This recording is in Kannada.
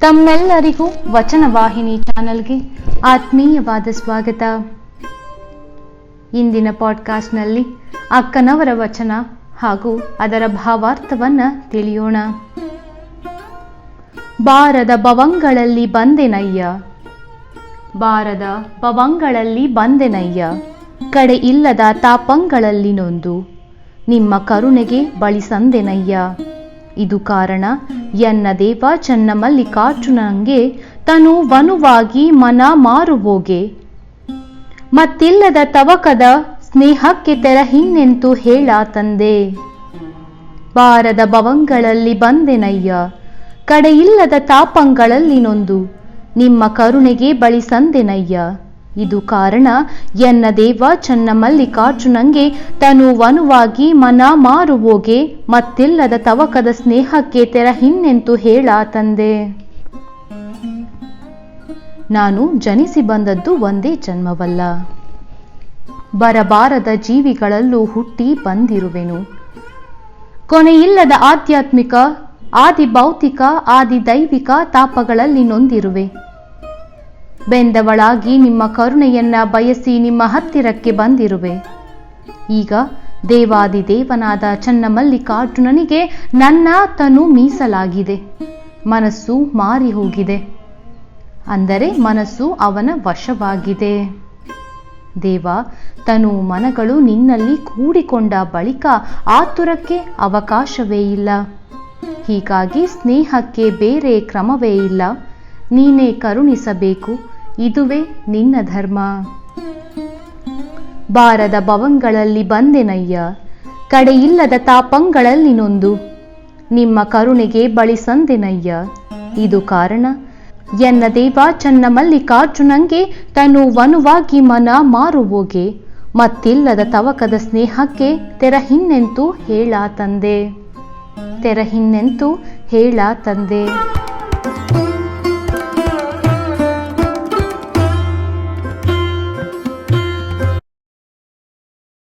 ತಮ್ಮೆಲ್ಲರಿಗೂ ವಚನವಾಹಿನಿ ಚಾನೆಲ್ಗೆ ಆತ್ಮೀಯವಾದ ಸ್ವಾಗತ. ಇಂದಿನ ಪಾಡ್ಕಾಸ್ಟ್ನಲ್ಲಿ ಅಕ್ಕನವರ ವಚನ ಹಾಗೂ ಅದರ ಭಾವಾರ್ಥವನ್ನ ತಿಳಿಯೋಣ. ಬಾರದ ಭವಂಗಳಲ್ಲಿ ಬಂದೆನಯ್ಯ. ಬಾರದ ಭವಂಗಳಲ್ಲಿ ಬಂದೆನಯ್ಯ. ಕಡೆ ಇಲ್ಲದ ತಾಪಂಗಳಲ್ಲಿ ನೊಂದು. ನಿಮ್ಮ ಕರುಣೆಗೆ ಬಳಿಸಂದೆನಯ್ಯ ಇದು ಕಾರಣ. ಎನ್ನ ದೇವ ಚನ್ನ ಮಲ್ಲಿಕಾರ್ಜುನಂಗೆ ತನು ವನುವಾಗಿ ಮನ ಮಾರುವೋಗೆ. ಮತ್ತಿಲ್ಲದ ತವಕದ ಸ್ನೇಹಕ್ಕೆ ತೆರಹಿನ್ನೆಂತು ಹೇಳ ತಂದೆ. ಬಾರದ ಭವಂಗಳಲ್ಲಿ ಬಂದೆನಯ್ಯ. ಕಡೆಯಿಲ್ಲದ ತಾಪಂಗಳಲ್ಲಿ ನೊಂದು. ನಿಮ್ಮ ಕರುಣೆಗೆ ಬಳಿಸಂದೆನಯ್ಯ ಇದು ಕಾರಣ ಎನ್ನ ದೇವ ಚನ್ನ ಮಲ್ಲಿಕಾರ್ಜುನಂಗೆ ತನು ವನುವಾಗಿ ಮನ ಮಾರುವೋಗೆ ಮತ್ತಿಲ್ಲದ ತವಕದ ಸ್ನೇಹಕ್ಕೆ ತೆರ ಹಿನ್ನೆಂತು ಹೇಳ ತಂದೆ. ನಾನು ಜನಿಸಿ ಬಂದದ್ದು ಒಂದೇ ಜನ್ಮವಲ್ಲ. ಬರಬಾರದ ಜೀವಿಗಳಲ್ಲೂ ಹುಟ್ಟಿ ಬಂದಿರುವೆನು. ಕೊನೆಯಿಲ್ಲದ ಆಧ್ಯಾತ್ಮಿಕ ಆದಿ ಭೌತಿಕ ಆದಿ ದೈವಿಕ ತಾಪಗಳಲ್ಲಿ ನೊಂದಿರುವೆ. ಬೆಂದವಳಾಗಿ ನಿಮ್ಮ ಕರುಣೆಯನ್ನ ಬಯಸಿ ನಿಮ್ಮ ಹತ್ತಿರಕ್ಕೆ ಬಂದಿರುವೆ. ಈಗ ದೇವಾದಿ ದೇವನಾದ ಚನ್ನಮಲ್ಲಿಕಾರ್ಜುನನಿಗೆ ನನ್ನ ತನು ಮೀಸಲಾಗಿದೆ. ಮನಸ್ಸು ಮಾರಿ ಹೋಗಿದೆ ಅಂದರೆ ಮನಸ್ಸು ಅವನ ವಶವಾಗಿದೆ. ದೇವ, ತನು ಮನಗಳು ನಿನ್ನಲ್ಲಿ ಕೂಡಿಕೊಂಡ ಬಳಿಕ ಆತುರಕ್ಕೆ ಅವಕಾಶವೇ ಇಲ್ಲ. ಹೀಗಾಗಿ ಸ್ನೇಹಕ್ಕೆ ಬೇರೆ ಕ್ರಮವೇ ಇಲ್ಲ. ನೀನೇ ಕರುಣಿಸಬೇಕು, ಇದುವೇ ನಿನ್ನ ಧರ್ಮ. ಬಾರದ ಭವಂಗಳಲ್ಲಿ ಬಂದೆನಯ್ಯ, ಕಡೆಯಿಲ್ಲದ ತಾಪಂಗಳಲ್ಲಿ ನೊಂದು. ನಿಮ್ಮ ಕರುಣೆಗೆ ಬಳಿಸಂದೆನಯ್ಯ ಇದು ಕಾರಣ. ಎನ್ನ ದೇವ ಚನ್ನ ಮಲ್ಲಿಕಾರ್ಜುನಂಗೆ ತನು ವನುವಾಗಿ ಮನ ಮಾರುವೋಗೆ, ಮತ್ತಿಲ್ಲದ ತವಕದ ಸ್ನೇಹಕ್ಕೆ ತೆರಹಿನ್ನೆಂತು ಹೇಳ ತಂದೆ. ತೆರಹಿನ್ನೆಂತು ಹೇಳ ತಂದೆ.